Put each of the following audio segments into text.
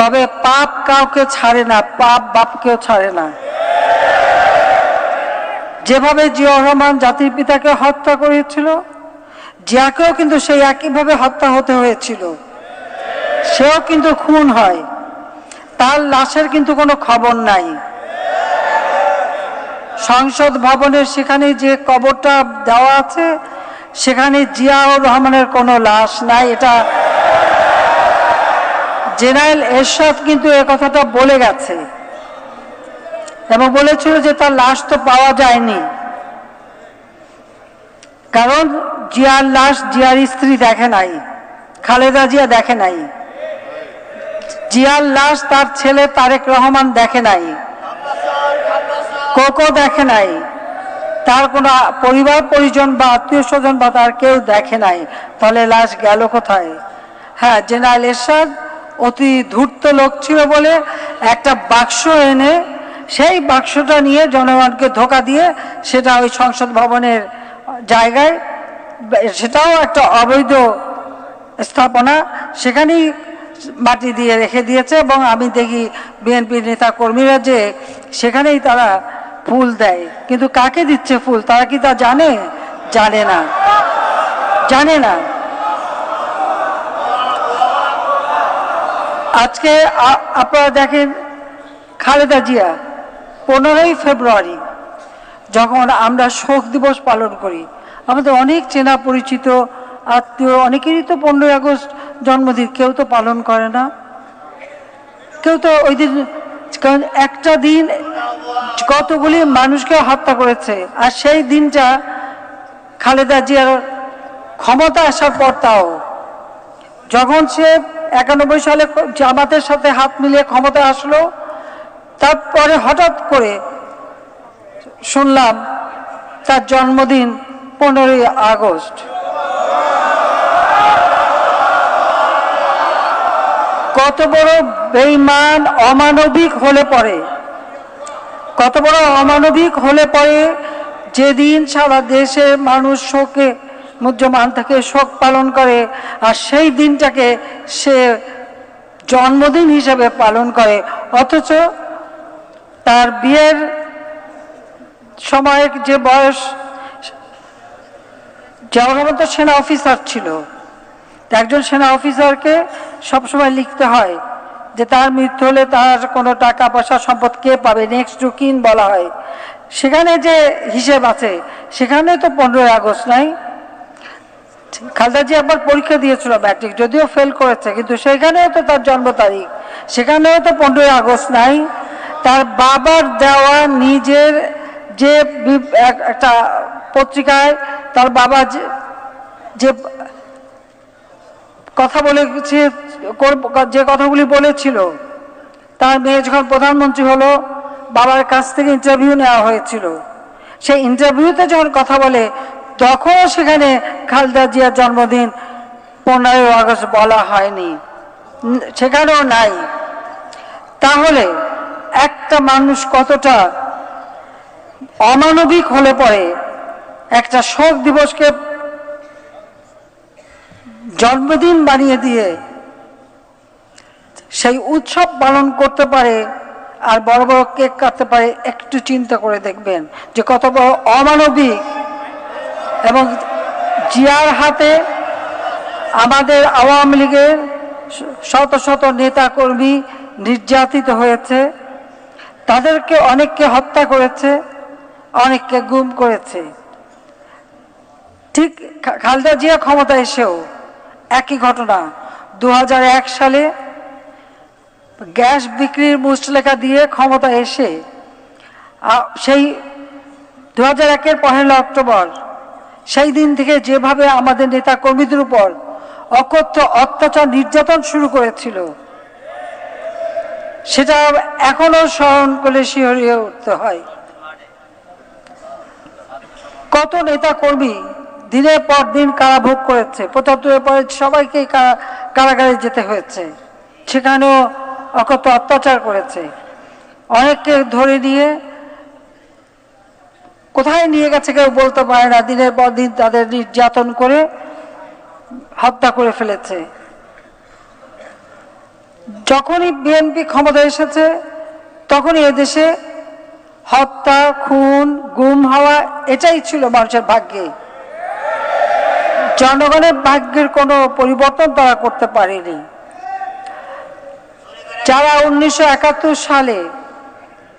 তবে পাপ কাউকে ছাড়ে না, পাপ বাপকেও ছাড়ে না। যেভাবে জিয়াউর রহমান জাতির পিতাকে হত্যা করেছিল, জিয়াকেও কিন্তু সেই একইভাবে হত্যা হতে হয়েছিল। সেও কিন্তু খুন হয়। তার লাশের কিন্তু কোনো খবর নাই। সংসদ ভবনের সেখানে যে কবরটা দেওয়া আছে, সেখানে জিয়াউর রহমানের কোনো লাশ নাই। এটা জেনারেল এরশাদ কিন্তু এ কথাটা বলে গেছে এবং বলেছিল যে তার লাশ তো পাওয়া যায়নি। কারণ জিয়ার লাশ জিয়ার স্ত্রী দেখে নাই, খালেদা জিয়া দেখে নাই। জিয়ার লাশ তার ছেলে তারেক রহমান দেখে নাই, কোকো দেখে নাই, তার কোনো পরিবার, পরিজন বা আত্মীয় স্বজন বা তার কেউ দেখে নাই। তাহলে লাশ গেল কোথায়? হ্যাঁ জেনারেল এরশাদ অতি ধূর্ত লোক ছিল বলে একটা বাক্স এনে সেই বাক্সটা নিয়ে জনগণকে ধোকা দিয়ে সেটা ওই সংসদ ভবনের জায়গায়, সেটাও একটা অবৈধ স্থাপনা, সেখানেই মাটি দিয়ে রেখে দিয়েছে এবং আমি দেখি বিএনপি নেতা কর্মীরা যে সেখানেই তারা ফুল দেয়। কিন্তু কাকে দিচ্ছে ফুল? তারা কি তা জানে? জানে না। জানে না। আজকে আপনারা দেখেন খালেদা জিয়া, পনেরোই ফেব্রুয়ারি, যখন আমরা শোক দিবস পালন করি, আমাদের অনেক চেনা পরিচিত, আত্মীয়, অনেকেরই তো পনেরোই আগস্ট জন্মদিন, কেউ তো পালন করে না। কেউ তো ওই দিন, কারণ একটা দিন কতগুলি মানুষকে হত্যা করেছে, আর সেই দিনটা খালেদা জিয়ার ক্ষমতা আসার পর তাও, যখন সে একানব্বই সালে জামাতের সাথে হাত মিলিয়ে ক্ষমতা আসলো। তারপরে হঠাৎ করে শুনলাম তার জন্মদিন পনেরোই আগস্ট। কত বড় বেইমান অমানবিক হলে পরে কত বড় অমানবিক হলে পরে যেদিন সারা দেশের মানুষ শোকে মুদ্যমান থেকে শোক পালন করে আর সেই দিনটাকে সে জন্মদিন হিসেবে পালন করে। অথচ তার বিয়ের সময়ের যে বয়স তো সেনা অফিসার ছিল। একজন সেনা অফিসারকে সবসময় লিখতে হয় যে তার মৃত্যু হলে তার কোনো টাকা পয়সা সম্পদ কে পাবে? নেক্সট টু কিন বলা হয়। সেখানে যে হিসেব আছে, সেখানে তো পনেরোই আগস্ট নাই। খালদা একবার পরীক্ষা দিয়েছিল ম্যাট্রিক, যদিও ফেল করেছে, কিন্তু সেখানেও তো তার জন্ম তারিখ, সেখানেও তো পনেরোই আগস্ট নাই। তার বাবার দেওয়া নিজের যে এক- একটা পত্রিকায় তার বাবা যে কথা বলেছে যে কথাগুলি বলেছিল, তার মেয়ে যখন প্রধানমন্ত্রী হলো, বাবার কাছ থেকে ইন্টারভিউ নেওয়া হয়েছিল। সেই ইন্টারভিউতে যখন কথা বলে তখনও সেখানে খালেদা জিয়ার জন্মদিন পনেরোই আগস্ট বলা হয়নি। সেখানেও নাই। তাহলে একটা মানুষ কতটা অমানবিক হলে পরে একটা শোক দিবসকে জন্মদিন বানিয়ে দিয়ে সেই উৎসব পালন করতে পারে আর বড় বড় কেক কাটতে পারে, একটু চিন্তা করে দেখবেন যে কত বড় অমানবিক এবং জিয়ার হাতে আমাদের আওয়ামী লীগের শত শত নেতা কর্মী নির্যাতিত হয়েছে। তাদেরকে অনেককে হত্যা করেছে, অনেককে গুম করেছে। ঠিক খালেদা জিয়া ক্ষমতা এসেও একই ঘটনা। দু হাজার এক সালে গ্যাস বিক্রির মুচলেখা দিয়ে ক্ষমতা এসে সেই দু হাজার একের পহেলা অক্টোবর সেই দিন থেকে যেভাবে আমাদের নেতা কর্মীদের উপর অকথ্য অত্যাচার নির্যাতন শুরু করেছিল, সেটা এখনও স্মরণ করে শিহরিয়ে উঠতে হয়। কত নেতা কর্মী দিনের পর দিন কারাভোগ করেছে পঁচাত্তরের পরে সবাইকে কারা- কারাগারে যেতে হয়েছে, সেখানেও অকথ্য অত্যাচার করেছে। অনেককে ধরে নিয়ে কোথায় নিয়ে গেছে কেউ বলতে পারে না। দিনের পর দিন তাদের নির্যাতন করে হত্যা করে ফেলেছে। যখনই বিএনপি ক্ষমতা এসেছে, তখনই এদেশে হত্যা, খুন, গুম হওয়া এটাই ছিল মানুষের ভাগ্যে। জনগণের ভাগ্যের কোনো পরিবর্তন তারা করতে পারেনি। যারা উনিশশো একাত্তর সালে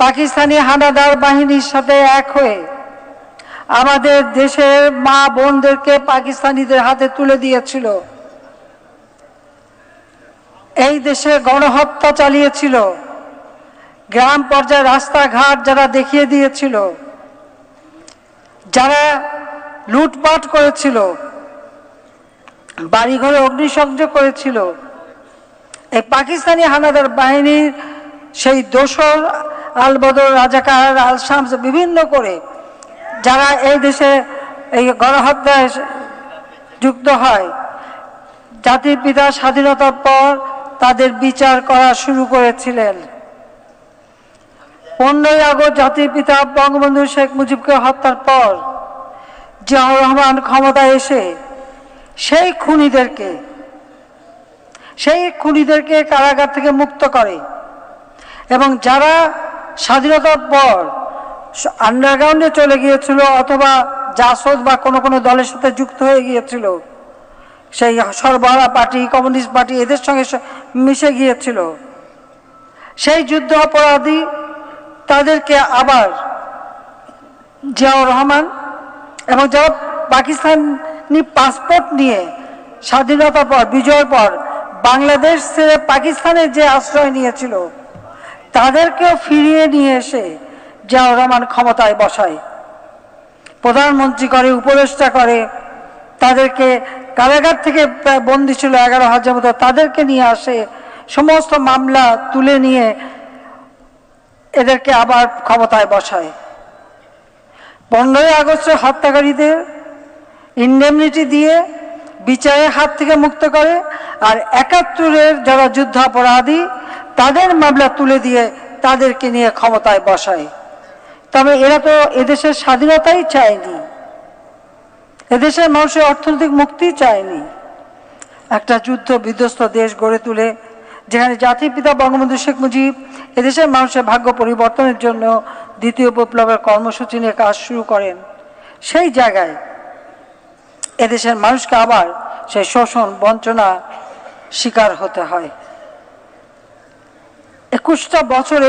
পাকিস্তানি হানাদার বাহিনীর সাথে এক হয়ে আমাদের দেশের মা বোনদেরকে পাকিস্তানিদের হাতে তুলে দিয়েছিল। এই দেশে গণহত্যা চালিয়েছিল। গ্রাম পর্যায়ে রাস্তাঘাট যারা দেখিয়ে দিয়েছিল, যারা লুটপাট করেছিল, বাড়িঘরে অগ্নিসংযোগ করেছিল, এই পাকিস্তানি হানাদার বাহিনীর সেই দোসর আলবদর, রাজাকার আল শামস, বিভিন্ন করে যারা এই দেশে এই গণহত্যায় যুক্ত হয়, জাতির পিতা স্বাধীনতার পর তাদের বিচার করা শুরু করেছিলেন। পনেরোই আগস্ট জাতির পিতা বঙ্গবন্ধু শেখ মুজিবকে হত্যার পর জিয়াউর রহমান ক্ষমতায় এসে সেই খুনিদেরকে সেই খুনিদেরকে কারাগার থেকে মুক্ত করে এবং যারা স্বাধীনতার পর আন্ডারগ্রাউন্ডে চলে গিয়েছিল অথবা জাসদ বা কোনো কোনো দলের সাথে যুক্ত হয়ে গিয়েছিল। সেই সরবরাহ পার্টি, কমিউনিস্ট পার্টি এদের সঙ্গে মিশে গিয়েছিল। সেই যুদ্ধ অপরাধী তাদেরকে আবার জিয়াউর রহমান এবং যারা পাকিস্তানি পাসপোর্ট নিয়ে স্বাধীনতার পর, বিজয়ের পর বাংলাদেশ ছেড়ে পাকিস্তানের যে আশ্রয় নিয়েছিল, তাদেরকেও ফিরিয়ে নিয়ে এসে জিয়াউর রহমান ক্ষমতায় বসায়। প্রধানমন্ত্রী করে উপদেষ্টা করে, তাদেরকে কারাগার থেকে বন্দি ছিল এগারো হাজার মতো, তাদেরকে নিয়ে আসে, সমস্ত মামলা তুলে নিয়ে এদেরকে আবার ক্ষমতায় বসায়। পনেরোই আগস্টের হত্যাকারীদের ইন্ডেমনিটি দিয়ে বিচারের হাত থেকে মুক্ত করে, আর একাত্তরের যারা যুদ্ধাপরাধী, তাদের মামলা তুলে দিয়ে তাদেরকে নিয়ে ক্ষমতায় বসায়। তবে এরা তো এদেশের স্বাধীনতাই চায়নি। এদেশের মানুষের অর্থনৈতিক মুক্তি চায়নি। একটা যুদ্ধ বিধ্বস্ত দেশ গড়ে তুলে, যেখানে জাতির পিতা বঙ্গবন্ধু শেখ মুজিব এদেশের মানুষের ভাগ্য পরিবর্তনের জন্য দ্বিতীয় বিপ্লবের কর্মসূচি নিয়ে কাজ শুরু করেন। সেই জায়গায় এদেশের মানুষকে আবার সেই শোষণ বঞ্চনা শিকার হতে হয়। একুশটা বছরে